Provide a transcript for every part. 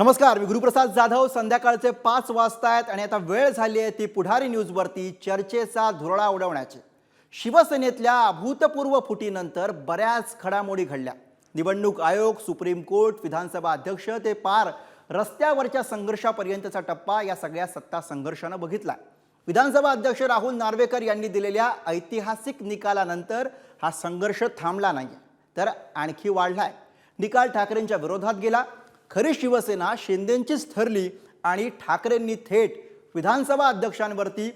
नमस्कार मी गुरुप्रसाद जाधव. संध्याकाळचे पाच वाजता आहेत आणि आता वेळ झाली आहे ती पुढारी न्यूजवरती चर्चेचा धुरळा उडवण्याची. शिवसेनेतल्या अभूतपूर्व फुटीनंतर बऱ्याच घडामोडी घडल्या. निवडणूक आयोग सुप्रीम कोर्ट विधानसभा अध्यक्ष ते पार रस्त्यावरच्या संघर्षापर्यंतचा टप्पा या सगळ्या सत्ता संघर्षानं बघितला. विधानसभा अध्यक्ष राहुल नार्वेकर यांनी दिलेल्या ऐतिहासिक निकालानंतर हा संघर्ष थांबला नाही तर आणखी वाढलाय. निकाल ठाकरेंच्या विरोधात गेला. खरी शिवसेना शिंदेंचीच ठरली आणि ठाकरेंनी थेट विधानसभा अध्यक्षांवरती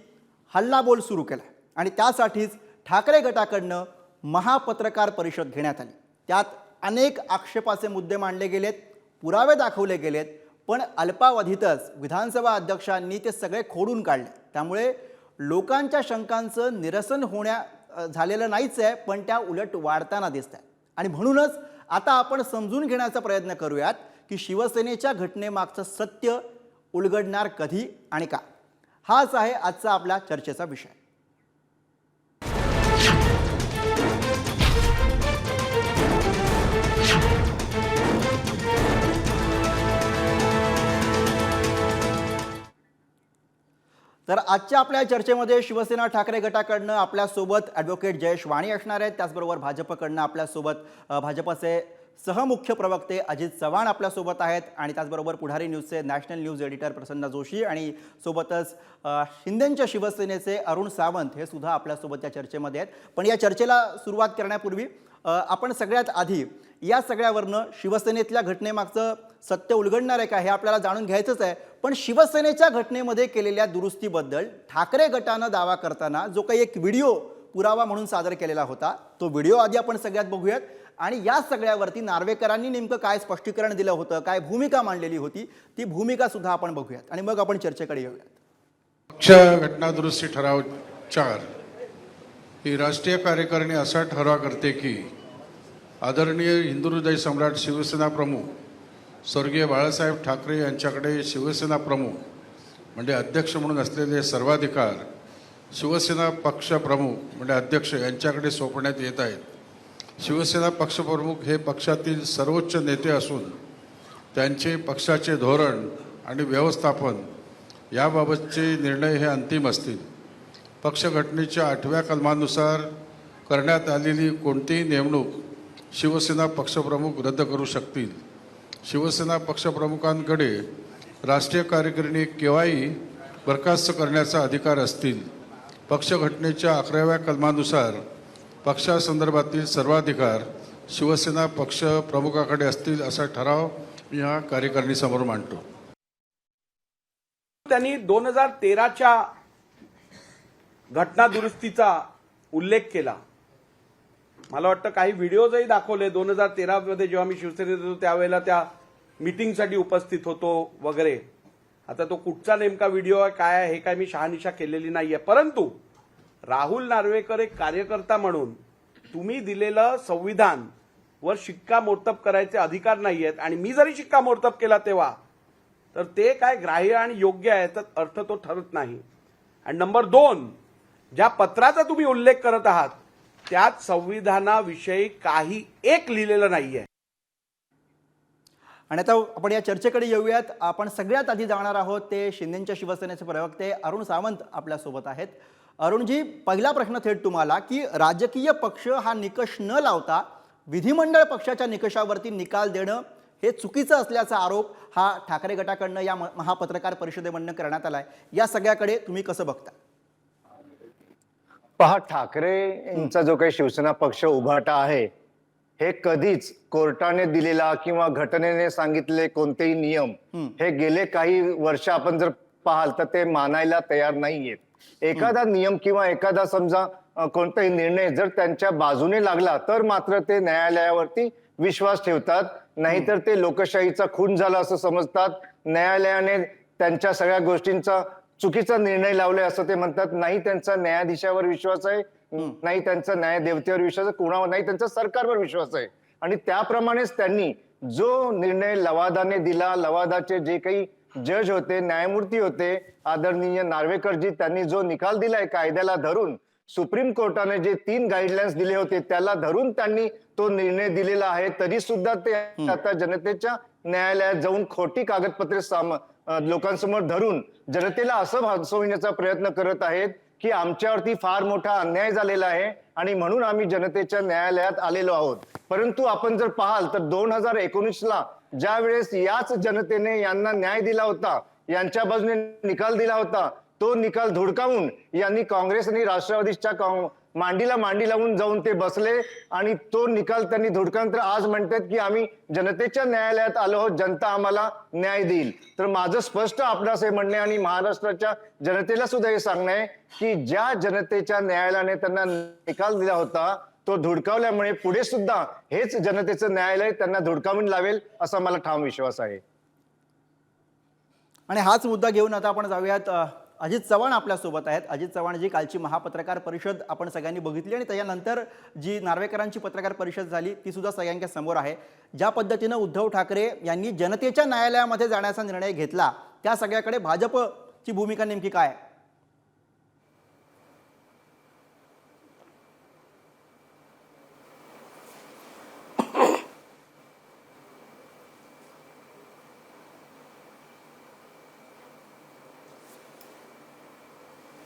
हल्लाबोल सुरू केला. आणि त्यासाठीच ठाकरे गटाकडनं महापत्रकार परिषद घेण्यात आली. त्यात अनेक आक्षेपाचे मुद्दे मांडले गेलेत पुरावे दाखवले गेलेत पण अल्पावधीतच विधानसभा अध्यक्षांनी ते सगळे खोडून काढले. त्यामुळे लोकांच्या शंकांचं निरसन होण्या झालेलं नाहीच आहे पण त्या उलट वाढताना दिसत आहेत आणि म्हणूनच आता आपण समजून घेण्याचा प्रयत्न करूयात. की शिवसेनेच्या घटनेमागचं सत्य उलगडणार कधी आणि का? हाच आहे आजचा आपला चर्चेचा विषय. तर आजच्या आपल्या चर्चेमध्ये शिवसेना ठाकरे गटाकडनं आपल्यासोबत ॲडव्होकेट जयेश वाणी असणार आहेत. त्याचबरोबर भाजपकडनं आपल्यासोबत भाजपचे सहमुख्य प्रवक्ते अजित चव्हाण आपल्यासोबत आहेत आणि त्याचबरोबर Pudhari न्यूजचे national news editor Prasanna Joshi आणि सोबतच शिंदेंच्या शिवसेनेचे अरुण सावंत हे सुद्धा आपल्यासोबत या चर्चेमध्ये आहेत. पण या चर्चेला सुरुवात करण्यापूर्वी आपण सगळ्यात आधी या सगळ्यावरनं शिवसेनेतल्या घटनेमागचं सत्य उलगडणार आहे का हे आपल्याला जाणून घ्यायचंच आहे. पण शिवसेनेच्या घटनेमध्ये केलेल्या दुरुस्तीबद्दल ठाकरे गटानं दावा करताना जो काही एक व्हिडिओ पुरावा म्हणून सादर केलेला होता तो व्हिडिओ आधी आपण सगळ्यात बघूयात. आणि या सगळ्यावरती नार्वेकरांनी नेमकं काय स्पष्टीकरण दिलं होतं काय भूमिका मांडलेली होती ती भूमिका सुद्धा आपण बघूयात. आणि मग आपण चर्चेकडे येऊयात. पक्ष घटना दुरुस्ती ठराव चार. ही राष्ट्रीय कार्यकारिणी असा ठराव करते की आदरणीय हिंदू हृदय सम्राट शिवसेना प्रमुख स्वर्गीय बाळासाहेब ठाकरे यांच्याकडे शिवसेना प्रमुख म्हणजे अध्यक्ष म्हणून असलेले सर्वाधिकार शिवसेना पक्ष प्रमुख म्हणजे अध्यक्ष यांच्याकडे सोपवण्यात येत आहेत. शिवसेना पक्षप्रमुख हे पक्षातील सर्वोच्च नेते असून त्यांचे पक्षाचे धोरण आणि व्यवस्थापन याबाबतचे निर्णय हे अंतिम असतील. पक्षघटनेच्या आठव्या कलमानुसार करण्यात आलेली कोणतीही नेमणूक शिवसेना पक्षप्रमुख रद्द करू शकतील. शिवसेना पक्षप्रमुखांकडे राष्ट्रीय कार्यकारिणी केव्हाही बरखास्त करण्याचा अधिकार असतील. पक्षघटनेच्या अकराव्या कलमानुसार पक्षासंदर्भातील सर्वाधिकार शिवसेना पक्ष प्रमुखाकडे असतील असा ठराव मी हा कार्यकारिणीसमोर मांडतो. त्यांनी दोन हजार तेराच्या घटना दुरुस्तीचा उल्लेख केला. मला वाटतं काही व्हिडिओजही दाखवले दोन हजार तेरा मध्ये जेव्हा मी शिवसेनेत होतो त्यावेळेला त्या मिटिंगसाठी उपस्थित होतो वगैरे. आता तो कुठचा नेमका व्हिडिओ आहे काय आहे हे काय मी शहानिशा केलेली नाहीये. परंतु राहुल नार्वेकर एक कार्यकर्ता म्हणून तुम्ही दिलेलं संविधान वर शिक्कामोर्तब करायचे अधिकार नाहीयेत. आणि मी जरी शिक्कामोर्तब केला तेव्हा तर ते काय ग्राह्य आणि योग्य आहे तर अर्थ तो ठरत नाही. आणि नंबर दोन ज्या पत्राचा तुम्ही उल्लेख करत आहात त्यात संविधानाविषयी काही एक लिहिलेलं नाहीये. आणि आता आपण या चर्चेकडे येऊयात. आपण सगळ्यात आधी जाणार आहोत ते शिंदेच्या शिवसेनेचे प्रवक्ते अरुण सावंत आपल्यासोबत आहेत. अरुणजी पहिला प्रश्न थेट तुम्हाला की राजकीय पक्ष हा निकष न लावता विधिमंडळ पक्षाच्या निकषावरती निकाल देणं हे चुकीचं असल्याचा आरोप हा ठाकरे गटाकडनं या महापत्रकार परिषदेमधनं करण्यात आलाय. या सगळ्याकडे तुम्ही कसं बघता? पहा ठाकरे यांचा जो काही शिवसेना पक्ष उभाटा आहे हे कधीच कोर्टाने दिलेला किंवा घटनेने सांगितले कोणतेही नियम हे गेले काही वर्ष आपण जर पाहाल तर ते मानायला तयार नाहीयेत. एखादा नियम किंवा एखादा समजा कोणताही निर्णय जर त्यांच्या बाजूने लागला तर मात्र ते न्यायालयावरती विश्वास ठेवतात. नाहीतर ते लोकशाहीचा खून झाला असं समजतात. न्यायालयाने त्यांच्या सगळ्या गोष्टींचा चुकीचा निर्णय लावले असं ते म्हणतात. नाही त्यांचा न्यायाधीशावर विश्वास आहे. नाही त्यांचा न्यायदेवतेवर विश्वास आहे. कुणावर? नाही त्यांचा सरकारवर विश्वास आहे. आणि त्याप्रमाणेच त्यांनी जो निर्णय लवादाने दिला लवादाचे जे काही जज होते न्यायमूर्ती होते आदरणीय नार्वेकरजी त्यांनी जो निकाल दिलाय कायद्याला धरून सुप्रीम कोर्टाने जे तीन गाईडलाईन्स दिले होते त्याला धरून त्यांनी तो निर्णय दिलेला आहे तरी सुद्धा ते आता जनतेच्या न्यायालयात जाऊन खोटी कागदपत्रे साम लोकांसमोर धरून जनतेला असं भासवण्याचा प्रयत्न करत आहेत की आमच्यावरती फार मोठा अन्याय झालेला आहे आणि म्हणून आम्ही जनतेच्या न्यायालयात आलेलो आहोत. परंतु आपण जर पाहाल तर दोन हजार एकोणीसला ज्या वेळेस याच जनतेने यांना न्याय दिला होता यांच्या बाजूने निकाल दिला होता. तो निकाल धुडकावून यांनी काँग्रेस आणि राष्ट्रवादीच्या मांडीला मांडी लावून जाऊन ते बसले आणि तो निकाल त्यांनी धुडकानंतर आज म्हणतात की आम्ही जनतेच्या न्यायालयात आलो आहोत जनता आम्हाला न्याय देईल. तर माझं स्पष्ट आपणास हे म्हणणे आणि महाराष्ट्राच्या जनतेला सुद्धा हे सांगणं आहे की ज्या जनतेच्या न्यायालयाने त्यांना निकाल दिला होता तो धुडकावल्यामुळे पुढे सुद्धा हेच जनतेचं न्यायालय त्यांना धुडकावून लावेल असा मला ठाम विश्वास आहे. आणि हाच मुद्दा घेऊन आता आपण जाऊयात अजित चव्हाण आपल्यासोबत आहेत. अजित चव्हाण जी कालची महापत्रकार परिषद आपण सगळ्यांनी बघितली आणि त्याच्यानंतर जी नार्वेकरांची पत्रकार परिषद झाली ती सुद्धा सगळ्यांच्या समोर आहे. ज्या पद्धतीनं उद्धव ठाकरे यांनी जनतेच्या न्यायालयामध्ये जाण्याचा निर्णय घेतला त्या सगळ्याकडे भाजपची भूमिका नेमकी काय आहे?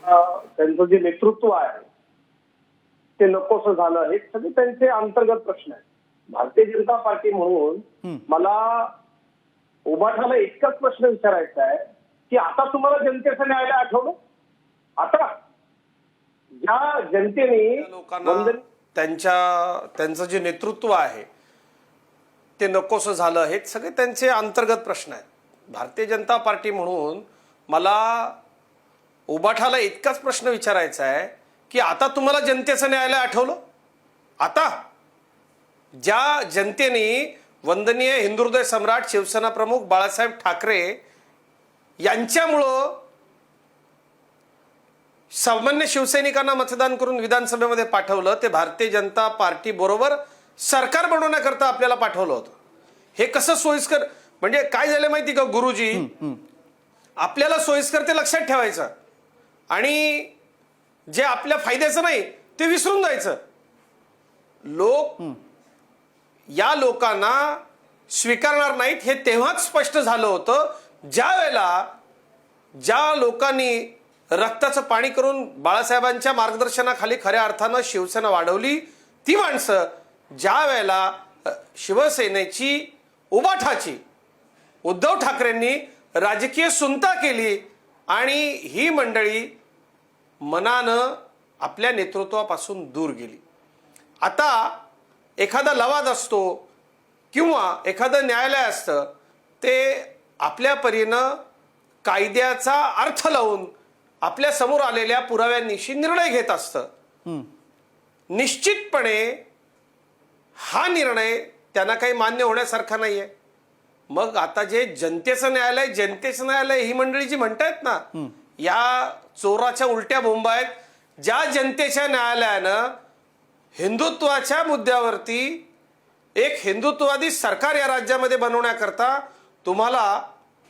अं, त्यांचं जे नेतृत्व आहे ते नकोसं झालं. हे सगळे त्यांचे अंतर्गत प्रश्न आहेत. भारतीय जनता पार्टी म्हणून मला उभाठाला इतकाच प्रश्न विचारायचा आहे की आता तुम्हाला जनतेचं न्यायालय आठवलं? आता? ज्या जनतेने लोकांना त्यांच्या त्यांचं जे नेतृत्व आहे ते नकोसं झालं. हे सगळे त्यांचे अंतर्गत प्रश्न आहेत. भारतीय जनता पार्टी म्हणून मला उबाठाला इतकाच प्रश्न विचारायचा आहे की आता तुम्हाला जनतेचं न्यायालय आठवलं? आता? ज्या जनतेने वंदनीय हिंदुहृदय सम्राट शिवसेना प्रमुख बाळासाहेब ठाकरे यांच्यामुळं सामान्य शिवसैनिकांना मतदान करून विधानसभेमध्ये पाठवलं ते भारतीय जनता पार्टी बरोबर सरकार बनवण्याकरता आपल्याला पाठवलं होतं. हे कसं सोयीस्कर म्हणजे काय झालं माहिती का गुरुजी? आपल्याला सोयीस्कर ते लक्षात ठेवायचं. आणि जे आपल्या फायद्याचं नाही ते विसरून जायचं. लोक या लोकांना स्वीकारणार नाहीत हे तेव्हाच स्पष्ट झालं होतं ज्या वेळेला ज्या लोकांनी रक्ताचं पाणी करून बाळासाहेबांच्या मार्गदर्शनाखाली खऱ्या अर्थानं शिवसेना वाढवली ती माणसं ज्या वेळेला शिवसेनेची उबाठाची उद्धव ठाकरेंनी राजकीय सुनता केली आणि ही मंडळी मनानं आपल्या नेतृत्वापासून दूर गेली. आता एखादा लवाद असतो किंवा एखादं न्यायालय असतं ते आपल्या परीनं कायद्याचा अर्थ लावून आपल्यासमोर आलेल्या पुराव्यांनिशी निर्णय घेत असतं. निश्चितपणे हा निर्णय त्यांना काही मान्य होण्यासारखा नाहीये. मग आता जे जनतेचं न्यायालय जनतेचं न्यायालय ही मंडळी जी म्हणतायत ना या चोराच्या उलट्या बोंबा आहेत. ज्या जनतेच्या न्यायालयानं हिंदुत्वाच्या मुद्द्यावरती एक हिंदुत्ववादी सरकार या राज्यामध्ये बनवण्याकरता तुम्हाला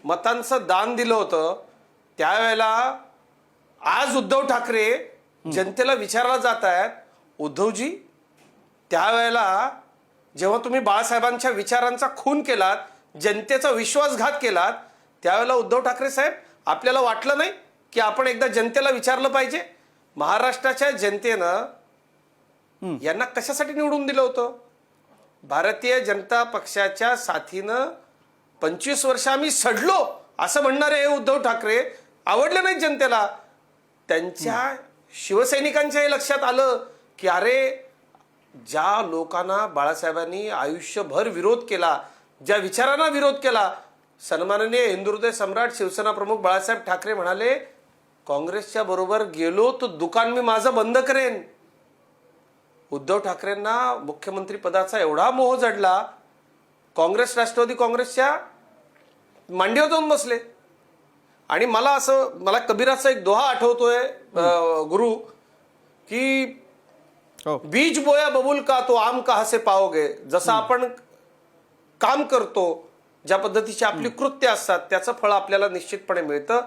मतांचं दान दिलं होतं त्यावेळेला आज उद्धव ठाकरे जनतेला विचारला जात आहेत. उद्धवजी त्यावेळेला जेव्हा तुम्ही बाळासाहेबांच्या विचारांचा खून केलात जनतेचा विश्वासघात केलात त्यावेळेला उद्धव ठाकरे साहेब आपल्याला वाटलं नाही? की आपण एकदा जनतेला विचारलं पाहिजे. महाराष्ट्राच्या जनतेनं यांना कशासाठी निवडून दिलं होतं? भारतीय जनता पक्षाच्या साथीनं पंचवीस वर्ष आम्ही सडलो असं म्हणणारे हे उद्धव ठाकरे. आवडले नाहीत जनतेला. त्यांच्या शिवसैनिकांच्या हे लक्षात आलं की अरे ज्या लोकांना बाळासाहेबांनी आयुष्यभर विरोध केला ज्या विचारांना विरोध केला सन्माननीय हिंदुहृदय सम्राट शिवसेना प्रमुख बाळासाहेब ठाकरे म्हणाले काँग्रेसच्या बरोबर गेलो तर दुकान मी माझं बंद करेन. उद्धव ठाकरेंना मुख्यमंत्री पदाचा एवढा मोह जडला काँग्रेस राष्ट्रवादी काँग्रेसच्या मांडीवर जाऊन बसले. आणि मला असं मला कबीराचा एक दोहा आठवतोय गुरु की हो. बीज बोया बबुल का तो आम कहा से पाओगे? जसं आपण काम करतो ज्या पद्धतीची आपली कृत्य असतात त्याचं फळ आपल्याला निश्चितपणे मिळतं.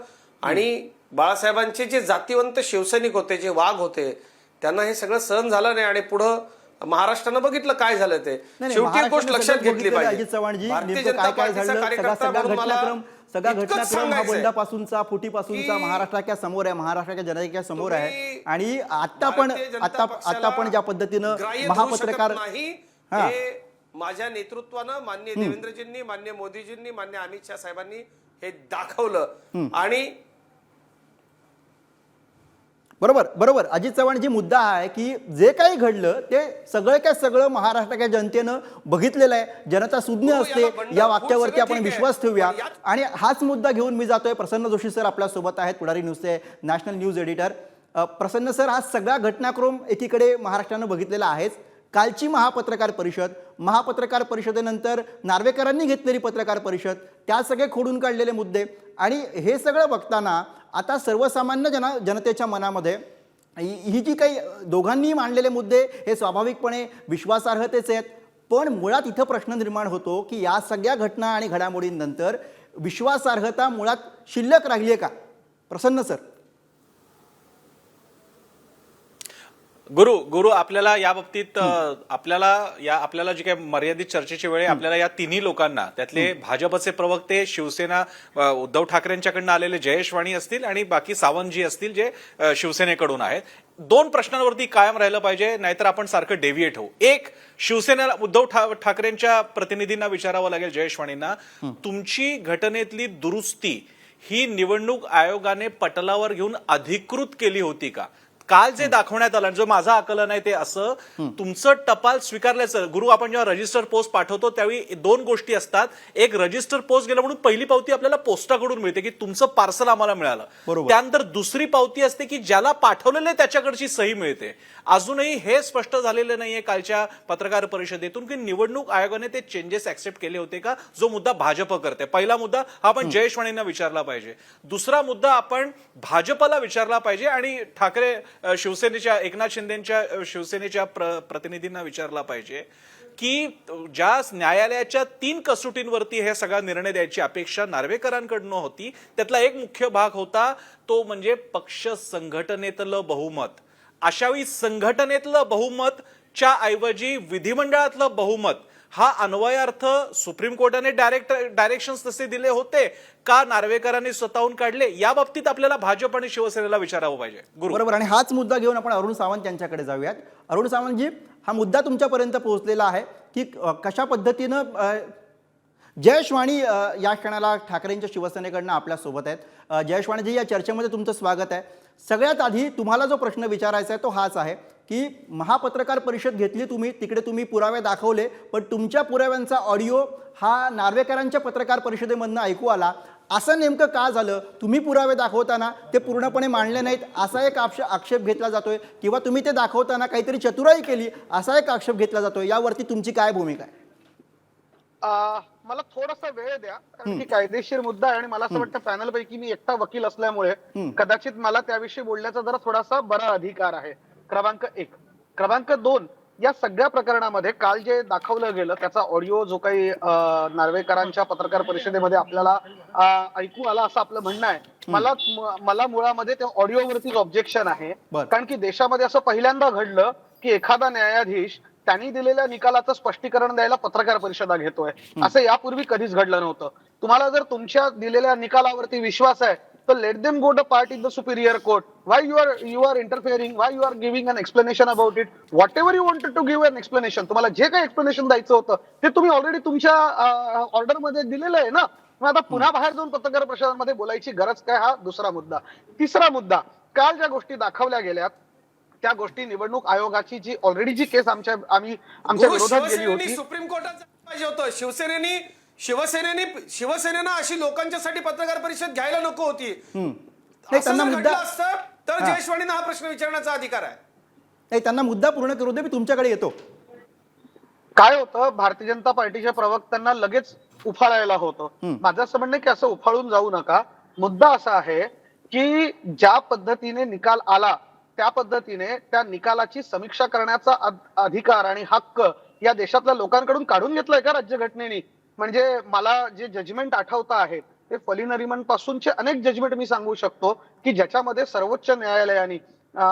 आणि बाळासाहेबांचे जे जातीवंत शिवसैनिक होते जे वाघ होते त्यांना हे सगळं सहन झालं नाही आणि पुढं महाराष्ट्रानं बघितलं काय झालं ते. शेवटी गोष्ट लक्षात घेतली पाहिजे. भारतीय जनता काय काय पार्टीचा झालं सगळा कार्यकर्ता सगळा म्हणून मला घटनाक्रम सगळा इतकंच घटनाक्रम हा बंडापासूनचा फुटीपासूनचा महाराष्ट्राच्या समोर आहे महाराष्ट्राच्या जनतेच्या समोर आहे. आणि आता पण आता आता पण ज्या पद्धतीनं महापत्रकार माझ्या नेतृत्वानं मान्य देवेंद्रजींनी मान्य मोदीजींनी मान्य अमित शहा साहेबांनी हे दाखवलं. आणि बरोबर बरोबर. अजित चव्हाणजी मुद्दा हा आहे की जे काही घडलं ते सगळं काय सगळं महाराष्ट्राच्या जनतेनं बघितलेलं आहे. जनता सुज्ञ हो, असते याला बंड- या वाक्यावरती आपण. विश्वास ठेवूया. आणि हाच मुद्दा घेऊन मी जातोय. प्रसन्न जोशी सर आपल्यासोबत आहेत. Pudhari न्यूजचे national news editor. Prasanna sir हा सगळा घटनाक्रम एकीकडे महाराष्ट्रानं बघितलेला आहेच. कालची महापत्रकार परिषद महापत्रकार परिषदेनंतर नार्वेकरांनी घेतलेली पत्रकार परिषद त्या सगळे खोडून काढलेले मुद्दे. आणि हे सगळं बघताना आता सर्वसामान्य जना जनतेच्या मनामध्ये ही जी काही दोघांनी मांडलेले मुद्दे हे स्वाभाविकपणे विश्वासार्हतेच आहेत. पण मुळात इथं प्रश्न निर्माण होतो की या सगळ्या घटना आणि घडामोडींनंतर विश्वासार्हता मुळात शिल्लक राहिली आहे का? प्रसन्न सर. गुरु गुरु आपल्याला या बाबतीत आपल्याला या आपल्याला जी काही मर्यादित चर्चेची वेळ आपल्याला या तिन्ही लोकांना त्यातले भाजपचे प्रवक्ते शिवसेना उद्धव ठाकरेंच्याकडनं आलेले जयेश वाणी असतील आणि बाकी सावंतजी असतील जे शिवसेनेकडून आहेत. दोन प्रश्नांवरती कायम राहिलं पाहिजे नाहीतर आपण सारखं डेव्हिएट होऊ. एक शिवसेनेला उद्धव ठाकरेंच्या प्रतिनिधींना विचारावं लागेल जयेश वाणींना. तुमची घटनेतली दुरुस्ती ही निवडणूक आयोगाने पटलावर घेऊन अधिकृत केली होती का? काल जे दाखवण्यात आलं जो माझं आकलन आहे ते असं तुमचं टपाल स्वीकारल्याचं गुरु आपण जेव्हा रजिस्टर पोस्ट पाठवतो त्यावेळी दोन गोष्टी असतात. एक रजिस्टर पोस्ट गेलं म्हणून पहिली पावती आपल्याला पोस्टाकडून मिळते की तुमचं पार्सल आम्हाला मिळालं. त्यानंतर दुसरी पावती असते की ज्याला पाठवलेलं त्याच्याकडची सही मिळते. अजूनही हे स्पष्ट झालेलं नाहीये कालच्या पत्रकार परिषदेतून की निवडणूक आयोगाने ते चेंजेस ऍक्सेप्ट केले होते का? जो मुद्दा भाजप करते. पहिला मुद्दा हा आपण जयेश वाणींना विचारला पाहिजे. दुसरा मुद्दा आपण भाजपला विचारला पाहिजे आणि ठाकरे शिवसेनेच्या एकनाथ शिंदेच्या शिवसेनेच्या प्र- प्रतिनिधींना विचारला पाहिजे की ज्या न्यायालयाच्या तीन कसोटींवरती हे सगळा निर्णय द्यायची अपेक्षा नार्वेकरांकडनं होती त्यातला एक मुख्य भाग होता तो म्हणजे पक्ष संघटनेतलं बहुमत. अशावेळी संघटनेतलं बहुमत च्या ऐवजी विधिमंडळातलं बहुमत हा अन्वयार्थ सुप्रीम कोर्टाने डायरेक्ट डायरेक्शन तसे दिले होते का नार्वेकरांनी स्वतःहून काढले? या बाबतीत आपल्याला भाजप आणि शिवसेनेला विचारावं पाहिजे. बरोबर आणि हाच मुद्दा घेऊन आपण अरुण सावंत यांच्याकडे जाऊयात. अरुण सावंतजी हा मुद्दा तुमच्यापर्यंत पोहोचलेला आहे की कशा पद्धतीनं अ, जयेश वाणी या क्षणाला ठाकरेंच्या शिवसेनेकडनं आपल्यासोबत आहेत. जयशवाणीजी या चर्चेमध्ये तुमचं स्वागत आहे. सगळ्यात आधी तुम्हाला जो प्रश्न विचारायचा आहे तो हाच आहे की महापत्रकार परिषद घेतली तुम्ही तिकडे तुम्ही पुरावे दाखवले पण तुमच्या पुराव्यांचा ऑडिओ हा नार्वेकरांच्या पत्रकार परिषदेमधनं ऐकू आला. असं नेमकं का झालं? तुम्ही पुरावे दाखवताना ते पूर्णपणे मांडले नाहीत असा एक आक्ष आक्षेप घेतला जातोय किंवा तुम्ही ते दाखवताना काहीतरी चतुराई केली असा एक आक्षेप घेतला जातोय. यावरती तुमची काय भूमिका आहे? मला थोडासा वेळ द्या कारण की कायदेशीर मुद्दा आहे आणि मला असं वाटतं पॅनल पैकी मी एकटा वकील असल्यामुळे कदाचित मला त्याविषयी बोलण्याचा जरा थोडासा बरा अधिकार आहे. क्रमांक एक. क्रमांक दोन या सगळ्या प्रकरणामध्ये काल जे दाखवलं गेलं त्याचा ऑडिओ जो काही नार्वेकरांच्या पत्रकार परिषदेमध्ये आपल्याला ऐकू आला असं आपलं म्हणणं आहे. मला मला मुळामध्ये त्या ऑडिओवरतीच ऑब्जेक्शन आहे. कारण की देशामध्ये असं पहिल्यांदा घडलं की एखादा न्यायाधीश त्यांनी दिलेल्या निकालाचं स्पष्टीकरण द्यायला पत्रकार परिषदा घेतोय. असं यापूर्वी कधीच घडलं नव्हतं. तुम्हाला जर तुमच्या दिलेल्या निकालावरती विश्वास आहे तर let them go the part in the superior court why you are you are interfering why you are giving an explanation about it whatever you wanted to give an explanation तुम्हाला जे काही एक्सप्लेनेशन द्यायचं होतं ते तुम्ही already तुमच्या ऑर्डरमध्ये दिलेलं आहे ना? मग आता पुन्हा बाहेर जाऊन पत्रकार परिषदांमध्ये बोलायची गरज काय? हा दुसरा मुद्दा. तिसरा मुद्दा. काल ज्या गोष्टी दाखवल्या गेल्यात त्या गोष्टी निवडणूक आयोगाची जी ऑलरेडी जी केस आमच्या आम्ही आमच्या गुरु, विरोधात गेली होती. सुप्रीम कोर्टात पाहिजे होतं. शिवसेनेनी शिवसेनेनी शिवसेनेनं अशी लोकांच्यासाठी पत्रकार परिषद घ्यायला नको होती. त्यांना मुद्दा- तर हा. जयेशवाणींना हा प्रश्न विचारण्याचा अधिकार आहे. नाही त्यांना मुद्दा पूर्ण करू दे मी तुमच्याकडे येतो. काय होतं भारतीय जनता पार्टीच्या प्रवक्त्यांना लगेच उफाळायला होतं. माझं असं म्हणणं की असं उफाळून जाऊ नका. मुद्दा असा आहे की ज्या पद्धतीने निकाल आला त्या पद्धतीने त्या निकालाची समीक्षा करण्याचा अधिकार आणि हक्क या देशातल्या लोकांकडून काढून घेतलाय का राज्यघटनेने? म्हणजे मला जे जजमेंट आठवता आहे ते फलिनरिमन पासूनचे अनेक जजमेंट मी सांगू शकतो की ज्याच्यामध्ये सर्वोच्च न्यायालयाने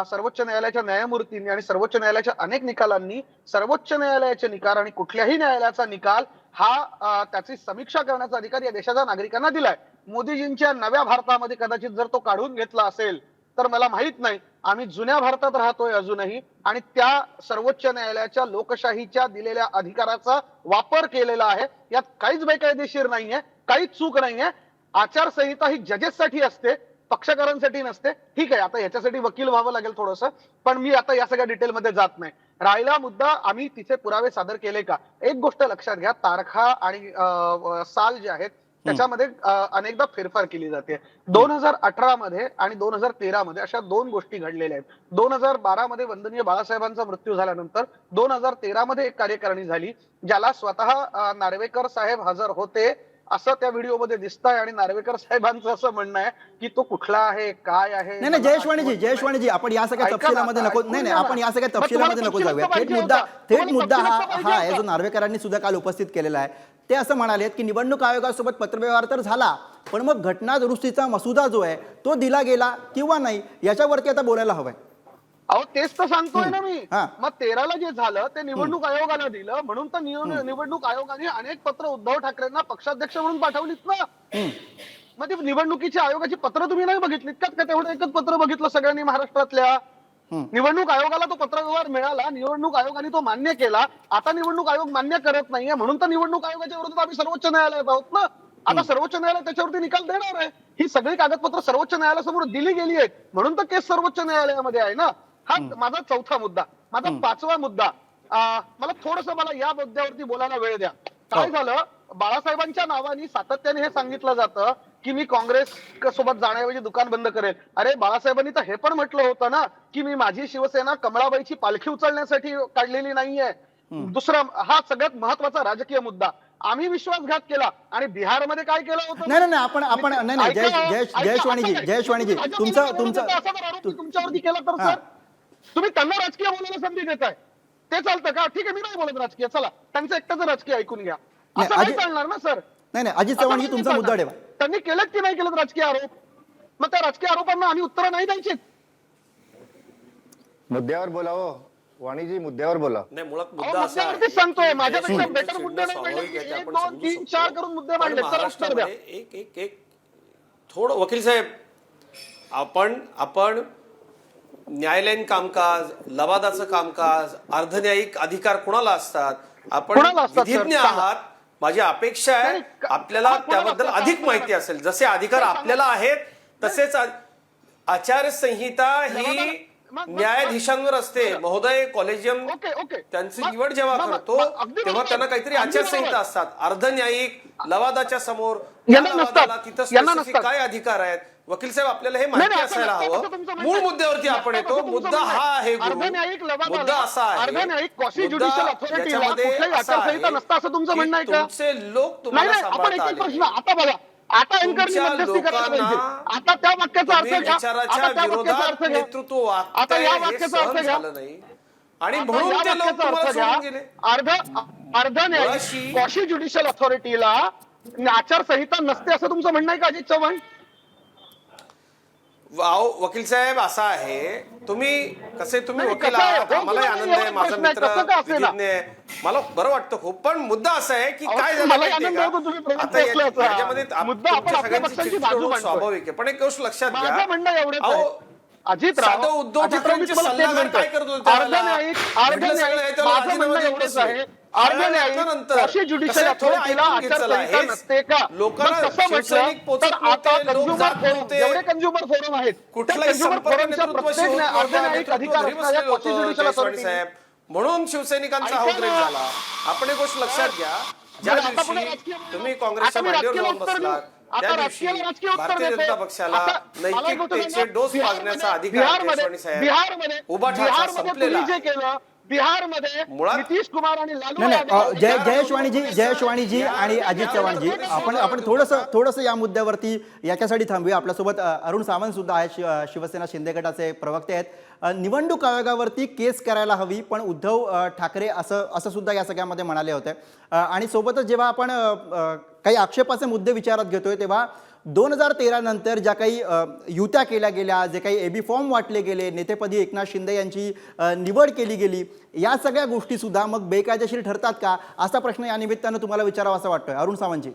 सर्वोच्च न्यायालयाच्या न्यायमूर्तींनी आणि सर्वोच्च न्यायालयाच्या अनेक निकालांनी सर्वोच्च न्यायालयाचे निकाल आणि कुठल्याही न्यायालयाचा निकाल हा त्याची समीक्षा करण्याचा अधिकार या देशाच्या नागरिकांना दिलाय. मोदीजींच्या नव्या भारतामध्ये कदाचित जर तो काढून घेतला असेल तर मला माहीत नाही. आम्ही जुन्या भारतात राहतोय अजूनही आणि त्या सर्वोच्च न्यायालयाच्या लोकशाहीच्या दिलेल्या अधिकाराचा वापर केलेला आहे. यात काहीच बेकायदेशीर नाहीये काहीच चूक नाहीये. आचारसंहिता ही जजेससाठी असते पक्षकारांसाठी नसते. ठीक आहे आता याच्यासाठी वकील व्हावं लागेल थोडस पण मी आता या सगळ्या डिटेलमध्ये जात नाही. राहिला मुद्दा आम्ही तिचे पुरावे सादर केले का? एक गोष्ट लक्षात घ्या तारखा आणि साल जे आहेत त्याच्यामध्ये अनेकदा फेरफार केली जाते. दोन हजार अठरा मध्ये आणि दोन हजार तेरा मध्ये अशा दोन गोष्टी घडलेल्या आहेत. दोन हजार बारा मध्ये वंदनीय बाळासाहेबांचा मृत्यू झाल्यानंतर दोन हजार तेरा मध्ये एक कार्यकारिणी झाली ज्याला स्वतः नार्वेकर साहेब हजर होते. असं त्या व्हिडिओमध्ये दिसतंय आणि नार्वेकर साहेबांचं असं म्हणणं आहे की तो कुठला आहे काय आहे नाही नाही जयश्वाणीजी. जयश्वाणीजी आपण या सगळ्या तपशिलामध्ये नको नाही नाही. आपण या सगळ्या तपशिलामध्ये नको जाऊया थेट मुद्दा. थेट मुद्दा हा हा आहे. जो नार्वेकरांनी सुद्धा काल उपस्थित केलेला आहे ते असं म्हणालेत की निवडणूक आयोगासोबत पत्रव्यवहार तर झाला पण मग घटना दुरुस्तीचा मसुदा जो आहे तो दिला गेला किंवा नाही याच्यावरती आता बोलायला हवंय अहो तेच तर सांगतोय ना मी. मग तेराला जे झालं ते निवडणूक आयोगाला दिलं. म्हणून तर निव- निवडणूक आयोगाने अनेक पत्र उद्धव ठाकरेंना पक्षाध्यक्ष म्हणून पाठवलीत ना. मग ती निवडणुकीची आयोगाची पत्र तुम्ही नाही बघितलीत का? का तेवढं एकच पत्र बघितलं सगळ्यांनी महाराष्ट्रातल्या? निवडणूक आयोगाला तो पत्रव्यवहार मिळाला निवडणूक आयोगाने तो मान्य केला. आता निवडणूक आयोग मान्य करत नाहीये म्हणून तर निवडणूक आयोगाच्या विरोधात आम्ही सर्वोच्च न्यायालयात आहोत ना. आता सर्वोच्च न्यायालय त्याच्यावरती निकाल देणार आहे. ही सगळी कागदपत्र सर्वोच्च न्यायालयासमोर दिली गेली आहेत. म्हणून तर केस सर्वोच्च न्यायालयामध्ये आहे ना. हा माझा चौथा मुद्दा माझा पाचवा मुद्दा. मला थोडस मला या मुद्द्यावरती बोलायला वेळ द्या. काय झालं? बाळासाहेबांच्या नावाने सातत्याने हे सांगितलं जातं की मी काँग्रेस सोबत जाण्याऐवजी दुकान बंद करेल. अरे बाळासाहेबांनी तर हे पण म्हटलं होतं ना की मी माझी शिवसेना कमळाबाईची पालखी उचलण्यासाठी काढलेली नाहीये. दुसरा हा सगळ्यात महत्त्वाचा राजकीय मुद्दा. आम्ही विश्वासघात केला आणि बिहारमध्ये काय केलं होतं? नाही नाही आपण आपण नाही नाही जय ऐका, जय ऐका, जयश्वाणीजी? जयश्वाणीजी तुमचं तुमचं तुमच्यावरती केला तर हा. सर? तुम्ही त्यांना राजकीय बोलायला संधी देताय. ते चालतं का? ठीक आहे मी नाही बोलत राजकीय. चला त्यांचं एकट्याचं राजकीय ऐकून घ्या. असं नाही चालणार ना सर. नाही नाही अजित नाही तुमचा. मुद्दा ठेवा. त्यांनी केलेत की नाही केलेत राजकीय आरोप? मग त्या राजकीय आरोपांना आम्ही उत्तरं नाही द्यायची. मुद्द्यावर बोला हो. वाणीजी मुद्द्यावर बोला. नाही मुळात अहो, मुद्दा असा आहे मुद्द्यावरतीच सांगतोय. माझ्यापेक्षा बेटर मुद्दे नाही दोन, तीन. चार करून मुद्दे मांडले. तर उत्तर द्या. महाराष्ट्रामध्ये एक एक एक थोडं वकील साहेब आपण आपण न्यायालयीन कामकाज लवादाचं कामकाज अर्धन्यायिक अधिकार कुणाला असतात आपण? विधिज्ञ. आहात माझी अपेक्षा आहे आपल्याला त्याबद्दल? अधिक. माहिती असेल जसे अधिकार. आपल्याला आहेत तसेच आचारसंहिता ही न्यायाधीशांवर असते महोदय कॉलेजियम त्यांची निवड जेव्हा करतो तेव्हा. त्यांना काहीतरी आचारसंहिता. असतात अर्धन्यायिक लवादाच्या समोर तिथं. काय अधिकार आहेत वकील साहेब आपल्याला हे माहिती असायला हवं. मूळ. मुद्द्यावरती आपण येतो. मुद्दा हा आहे. मुद्दा असा आहे. तुमचं की म्हणणं आहे का? तुमचे लोक तुम्हाला आता बघा. आता आता त्या वाक्याचा अर्थ नेतृत्व आता या वाक्याचा अर्थ घ्या. झालं नाही. आणि म्हणून ते लोक अर्ध अर्ध न्याय कॉशी ज्युडिशियल अथॉरिटीला आचारसंहिता नसते असं तुमचं म्हणणं आहे का अजित चव्हाण? वाव वकील साहेब असा आहे तुम्ही कसे तुम्ही वकील? आहात तुम्हाला आनंद आहे माझा मित्र? विधिज्ञ आहे मला बरं वाटतं खूप पण मुद्दा असा आहे की अहो, काय झालं मलाही माहितीये आनंद का? होतो तुम्ही प्रवृत्त आता या- असल्याचा. याच्यामध्ये आप- मुद्दा आपण तुमच्या आपल्या सगळ्यांची पक्षाची चिडचिड बाजू होणं मांडतोय. स्वाभाविक आहे पण एक गोष्ट लक्षात घ्या माझं म्हणणं एवढंच आहे अहो, अजित राव साधं उद्धव आता ठाकरेंचे मी तुम्हाला तेच सल्लागार म्हणतोय. काय करत होते त्यावेळेला? अर्धन्यायिक अर्धन्यायिक म्हटलं सगळं हे त्याला माझं राजीनामा म्हणणं एवढंच. आहे ज्युडिशियल अथॉरिटीला आचारसंहिता नसते का? लोकांना म्हटलं तर आता फोरम फोरम आहेत. फोरमच्या प्रत्येक अधिकार असणाऱ्या ज्युडिशियल अथॉरिटी म्हणून शिवसैनिकांचा हा उद्रेक. झाला. आपण एक गोष्ट लक्षात घ्या. ज्या दिवशी. तुम्ही काँग्रेसच्या मांडीवर देऊ. बसलात आता त्या दिवशी भारतीय. जनता पक्षाला नैतिकतेचे डोस मागण्याचा अधिकार जयस्वाणी साहेब उभाठाचा बिहारमध्ये संपलेला बिहारमध्ये मुळात- नितीश कुमार आणि लालू जय या जयश्वाणीजी जयश्वाणीजी आणि अजित चव्हाणजी. आपण आपण थोडंसं थोडंसं या मुद्द्यावरती याच्यासाठी थांबूया. आपल्यासोबत अरुण सावंत सुद्धा आहेत. शिवसेना शिंदे गटाचे प्रवक्ते आहेत. निवडणूक आयोगावरती केस करायला हवी पण उद्धव ठाकरे असं असं सुद्धा या सगळ्यामध्ये म्हणाले होते. आणि सोबतच जेव्हा आपण काही आक्षेपाचे मुद्दे विचारात घेतोय तेव्हा दोन हजार तेरा नंतर ज्या काही युत्या केल्या गेल्या जे काही एबी फॉर्म वाटले गेले नेतेपदी एकनाथ शिंदे यांची निवड केली गेली या सगळ्या गोष्टी सुद्धा मग बेकायदेशीर ठरतात का? असा प्रश्न या निमित्तानं तुम्हाला विचारावा असं वाटतोय. अरुण सावंतजी.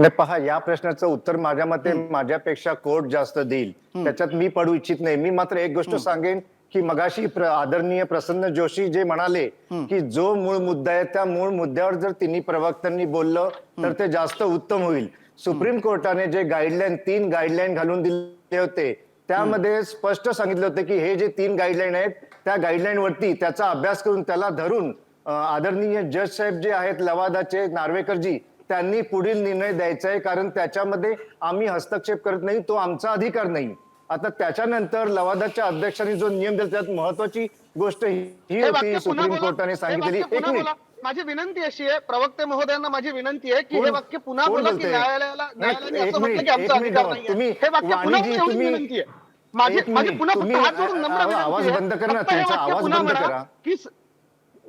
नाही पहा या प्रश्नाचं उत्तर माझ्या मते माझ्यापेक्षा कोर्ट जास्त देईल. त्याच्यात मी पडू इच्छित नाही. मी मात्र एक गोष्ट सांगेन की मगाशी प्र- आदरणीय प्रसन्न जोशी जे म्हणाले की जो मूळ मुद्दा आहे त्या मूळ मुद्द्यावर जर तिन्ही प्रवक्त्यांनी बोललं तर ते जास्त उत्तम होईल. सुप्रीम कोर्टाने जे गाईडलाईन तीन गाईडलाईन घालून दिले होते त्यामध्ये स्पष्ट सांगितलं होतं की हे जे तीन गाईडलाईन आहेत त्या गाईडलाईन वरती त्याचा अभ्यास करून त्याला धरून आदरणीय जज साहेब जे आहेत लवादाचे नार्वेकरजी त्यांनी पुढील निर्णय द्यायचा आहे कारण त्याच्यामध्ये आम्ही हस्तक्षेप करत नाही तो आमचा अधिकार नाही आता त्याच्यानंतर लवादाच्या अध्यक्षांनी जो नियम दिला त्यात महत्वाची गोष्ट ही होती सुप्रीम बोला. कोर्टाने सांगितलेली एक मिनिट. माझी विनंती अशी आहे प्रवक्ते महोदयांना माझी विनंती आहे की हे वाक्य पुन्हा बोला की? न्यायालयाला न्यायालयाने असं म्हटलं की आमचा अधिकार. नाही हे वाक्य पुन्हा बोला विनंती आहे माझी पुन्हा फक्त तुम्ही- हात जोडून नम्र आ- विनंती आवाज. बंद करा वाक्य आवाज बंद करा. की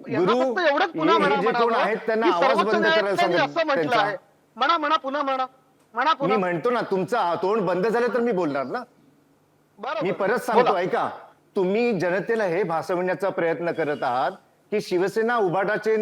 गुरु, एवढंच पुन्हा म्हणा आहेत त्यांना आवाज बंद करायला असं म्हटलं. आहे. म्हणा म्हणा पुन्हा म्हणा. म्हणा पुन्हा. म्हणतो ना तुमचा तोंड बंद झालं तर मी बोलणार ना. बरोबर. मी परत सांगतो. ऐका. तुम्ही जनतेला हे भासवण्याचा प्रयत्न करत आहात की शिवसेना उभाटाचे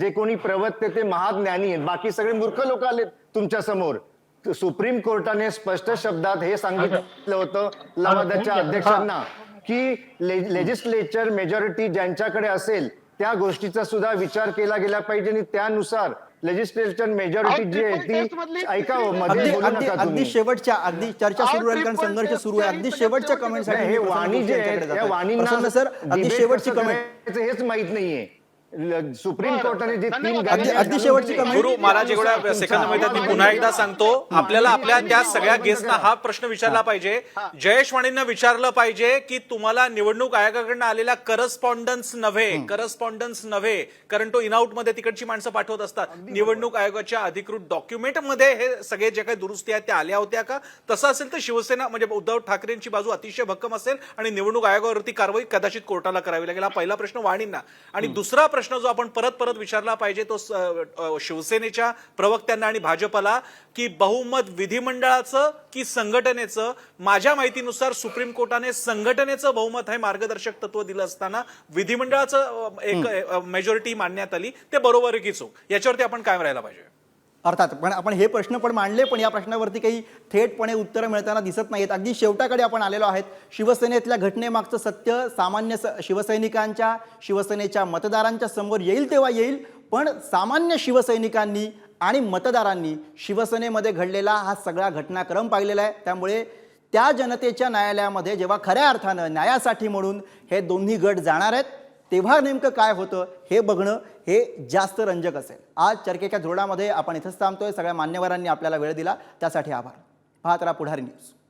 जे कोणी प्रवक्ते ते महाज्ञानी आहेत. बाकी सगळे मूर्ख लोक आलेत तुमच्यासमोर. सुप्रीम कोर्टाने स्पष्ट शब्दात हे सांगितलं होतं लवादाच्या अध्यक्षांना की लेजिस्लेचर मेजॉरिटी ज्यांच्याकडे असेल त्या गोष्टीचा सुद्धा विचार केला गेला पाहिजे आणि त्यानुसार लेजिस्लेचर मेजॉरिटी जी आहे ती ऐका हो, मध्ये अगदी शेवटच्या अगदी चर्चा सुरू राहील कारण संघर्ष सुरू आहे. अगदी शेवटच्या कमेंट हे वाणी जे आहेत त्या वाणींना सर अगदी शेवटची कमेंट हेच माहीत नाहिये. सुप्रीम कोर्टाने जे तीन. अगदी- शेवटची गुरु मला जेवढ्या सेकंद मिळतात मी पुन्हा एकदा. सांगतो आपल्याला आपल्या त्या सगळ्या गेस्टना हा प्रश्न विचारला पाहिजे. जयेश वाणींना विचारलं पाहिजे की तुम्हाला निवडणूक आयोगाकडनं आलेला करस्पॉन्डन्स नव्हे करस्पॉन्डन्स नव्हे कारण तो इनआउटमध्ये तिकडची माणसं पाठवत असतात. निवडणूक आयोगाच्या अधिकृत डॉक्युमेंटमध्ये हे सगळे जे काही दुरुस्ती आहेत त्या आल्या होत्या का? तसं असेल तर शिवसेना म्हणजे उद्धव ठाकरेंची बाजू अतिशय भक्कम असेल आणि निवडणूक आयोगावरती कारवाई कदाचित कोर्टाला करावी लागेल. हा पहिला प्रश्न वाणींना. आणि दुसरा प्रश्न जो आपण परत परत विचारला पाहिजे तो शिवसेनेच्या प्रवक्त्यांना आणि भाजपला की बहुमत विधिमंडळाचं की संघटनेचं? माझ्या माहितीनुसार सुप्रीम कोर्टाने संघटनेचं बहुमत हे मार्गदर्शक तत्व दिलं असताना विधिमंडळाचं एक मेजॉरिटी मांडण्यात आली. ते बरोबर की चूक याच्यावरती आपण कायम राहायला पाहिजे. अर्थात पण आपण हे प्रश्न पण मांडले पण या प्रश्नावरती काही थेटपणे उत्तरं मिळताना दिसत नाहीत अगदी शेवटाकडे आपण आलेलो आहेत. शिवसेनेतल्या घटनेमागचं सत्य सामान्य स- शिवसैनिकांच्या शिवसेनेच्या मतदारांच्या समोर येईल तेव्हा येईल पण सामान्य शिवसैनिकांनी आणि मतदारांनी शिवसेनेमध्ये घडलेला हा सगळा घटनाक्रम पाहिलेला आहे. त्यामुळे त्या जनतेच्या न्यायालयामध्ये जेव्हा खऱ्या अर्थानं न्यायासाठी म्हणून हे दोन्ही गट जाणार आहेत तेव्हा नेमकं काय होतं हे बघणं हे जास्त रंजक असेल. आज चर्केच्या धोरणामध्ये आपण इथंच थांबतोय. सगळ्या मान्यवरांनी आपल्याला वेळ दिला. त्यासाठी आभार. पाहत राहा पुढारी न्यूज.